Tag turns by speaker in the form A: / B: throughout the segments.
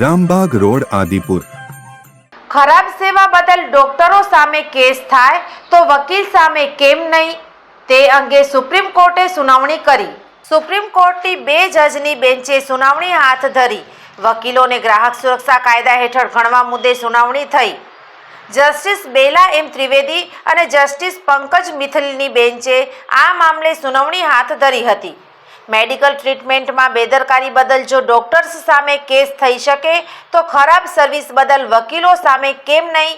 A: Rambag road, Adipur.
B: ખરાબ સેવા બદલ ડોક્ટરો સામે કેસ થાય તો વકીલ સામે કેમ નહીં? તે અંગે સુપ્રીમ કોર્ટે સુનાવણી કરી. સુપ્રીમ કોર્ટની બે જજની બેન્ચે સુનાવણી હાથ ધરી. વકીલોને ગ્રાહક સુરક્ષા કાયદા હેઠળ ગણવા મુદ્દે સુનાવણી થઈ. જસ્ટિસ બેલા એમ ત્રિવેદી અને જસ્ટિસ પંકજ મિથલની બેન્ચે આ મામલે સુનાવણી હાથ ધરી હતી. મેડિકલ ટ્રીટમેન્ટમાં બેદરકારી બદલ જો ડોક્ટર્સ સામે કેસ થઈ શકે, તો ખરાબ સર્વિસ બદલ વકીલો સામે કેમ નહીં?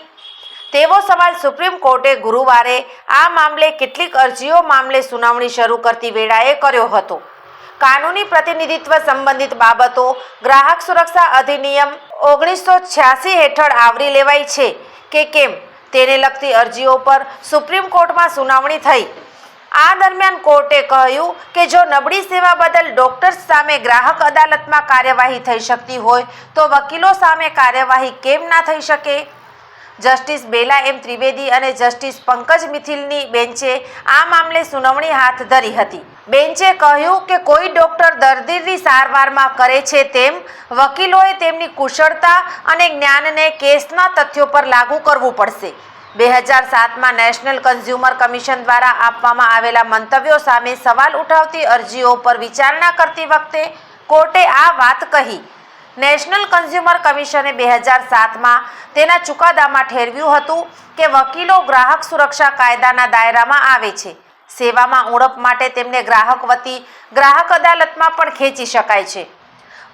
B: તેવો સવાલ સુપ્રીમ કોર્ટે ગુરુવારે આ મામલે કેટલીક અરજીઓ મામલે સુનાવણી શરૂ કરતી વેળાએ કર્યો હતો. કાનૂની પ્રતિનિધિત્વ સંબંધિત બાબતો ગ્રાહક સુરક્ષા અધિનિયમ ઓગણીસો છ્યાસી હેઠળ આવરી લેવાય છે કે કેમ? તેને લગતી અરજીઓ પર સુપ્રીમ કોર્ટમાં સુનાવણી થઈ. આ દરમિયાન કોર્ટે કહ્યું કે જો નબળી સેવા બદલ ડોક્ટર્સ સામે ગ્રાહક અદાલતમાં કાર્યવાહી થઈ શકતી હોય, તો વકીલો સામે કાર્યવાહી કેમ ના થઈ શકે? જસ્ટિસ બેલા એમ ત્રિવેદી અને જસ્ટિસ પંકજ મિથિલની બેન્ચે આ મામલે સુનાવણી હાથ ધરી હતી. બેન્ચે કહ્યું કે કોઈ ડોક્ટર દર્દીની સારવારમાં કરે છે તેમ, વકીલોએ તેમની કુશળતા અને જ્ઞાનને કેસના તથ્યો પર લાગુ કરવું પડશે. બે હજાર સાતમાં નેશનલ કન્ઝ્યુમર કમિશન દ્વારા આપવામાં આવેલા મંતવ્યો સામે સવાલ ઉઠાવતી અરજીઓ પર વિચારણા કરતી વખતે કોર્ટે આ વાત કહી. નેશનલ કન્ઝ્યુમર કમિશને બે હજાર સાતમાં તેના ચુકાદામાં ઠેરવ્યું હતું કે વકીલો ગ્રાહક સુરક્ષા કાયદાના દાયરામાં આવે છે. સેવામાં ઉણપ માટે તેમને ગ્રાહક વતી ગ્રાહક અદાલતમાં પણ ખેંચી શકાય છે.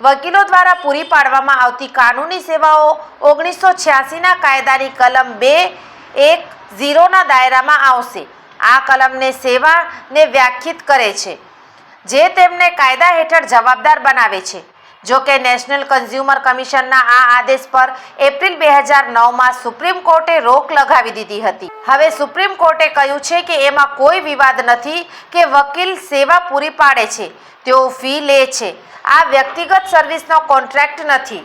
B: વકીલો દ્વારા પૂરી પાડવામાં આવતી કાનૂની સેવાઓ ઓગણીસો છ્યાસીના કાયદાની કલમ બે એક ઝીરોના દાયરામાં આવશે. આ કલમને સેવાને વ્યાખ્યિત કરે છે, જે તેમને કાયદા હેઠળ જવાબદાર બનાવે છે. જો કે નેશનલ કન્ઝ્યુમર કમિશનના આ આદેશ પર એપ્રિલ બે હજાર નવમાં સુપ્રીમ કોર્ટે રોક લગાવી દીધી હતી. હવે સુપ્રીમ કોર્ટે કહ્યું છે કે એમાં કોઈ વિવાદ નથી કે વકીલ સેવા પૂરી પાડે છે, તેઓ ફી લે છે. આ વ્યક્તિગત સર્વિસનો કોન્ટ્રાક્ટ નથી.